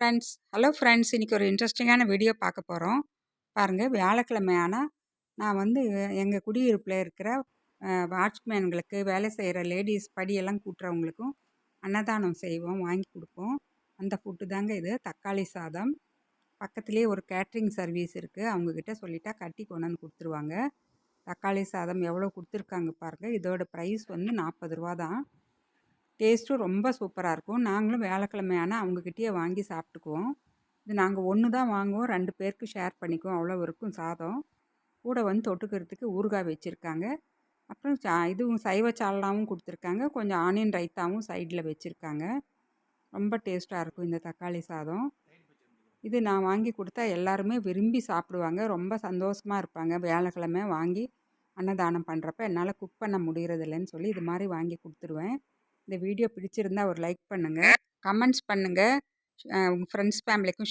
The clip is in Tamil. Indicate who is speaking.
Speaker 1: ஃப்ரெண்ட்ஸ் ஹலோ ஃப்ரெண்ட்ஸ் இன்றைக்கி ஒரு இன்ட்ரெஸ்டிங்கான வீடியோ பார்க்க போகிறோம் பாருங்கள் வியாழக்கிழமை ஆனால் நான் வந்து எங்கள் குடியிருப்பில் இருக்கிற வாட்ச்மேன்களுக்கு வேலை செய்கிற லேடிஸ் படியெல்லாம் கூட்டுறவங்களுக்கும் அன்னதானம் செய்வோம் வாங்கி கொடுப்போம். அந்த ஃபுட்டு தாங்க இது. தக்காளி சாதம். பக்கத்துலேயே ஒரு கேட்ரிங் சர்வீஸ் இருக்குது அவங்கக்கிட்ட சொல்லிட்டா கட்டி கொண்டு வந்து கொடுத்துருவாங்க. தக்காளி சாதம் எவ்வளோ கொடுத்துருக்காங்க பாருங்கள் இதோட ப்ரைஸ் வந்து நாற்பது ரூபா தான் டேஸ்ட்டும் ரொம்ப சூப்பராக இருக்கும். நாங்களும் வியாழக்கிழமை ஆனால் அவங்கக்கிட்டேயே வாங்கி சாப்பிட்டுக்குவோம். இது நாங்கள் ஒன்று தான் வாங்குவோம். ரெண்டு பேருக்கு ஷேர் பண்ணிக்குவோம். அவ்வளோ இருக்கும் சாதம். கூட வந்து தொட்டுக்கிறதுக்கு ஊறுகாய் வச்சுருக்காங்க. அப்புறம் சா இதுவும் சைவ சால்னாவும் கொடுத்துருக்காங்க. கொஞ்சம் ஆனியன் ரைத்தாவும் சைடில் வச்சுருக்காங்க. ரொம்ப டேஸ்ட்டாக இருக்கும் இந்த தக்காளி சாதம். இது நான் வாங்கி கொடுத்தா எல்லாருமே விரும்பி சாப்பிடுவாங்க. ரொம்ப சந்தோஷமாக இருப்பாங்க. வியாழக்கிழமை வாங்கி அன்னதானம் பண்ணுறப்ப என்னால் குக் பண்ண முடிகிறதில்லன்னு சொல்லி இது மாதிரி வாங்கி கொடுத்துருவேன். இந்த வீடியோ பிடிச்சிருந்தா ஒரு லைக் பண்ணுங்கள் கமெண்ட்ஸ் பண்ணுங்கள் உங்கள் ஃப்ரெண்ட்ஸ் ஃபேமிலிக்கும்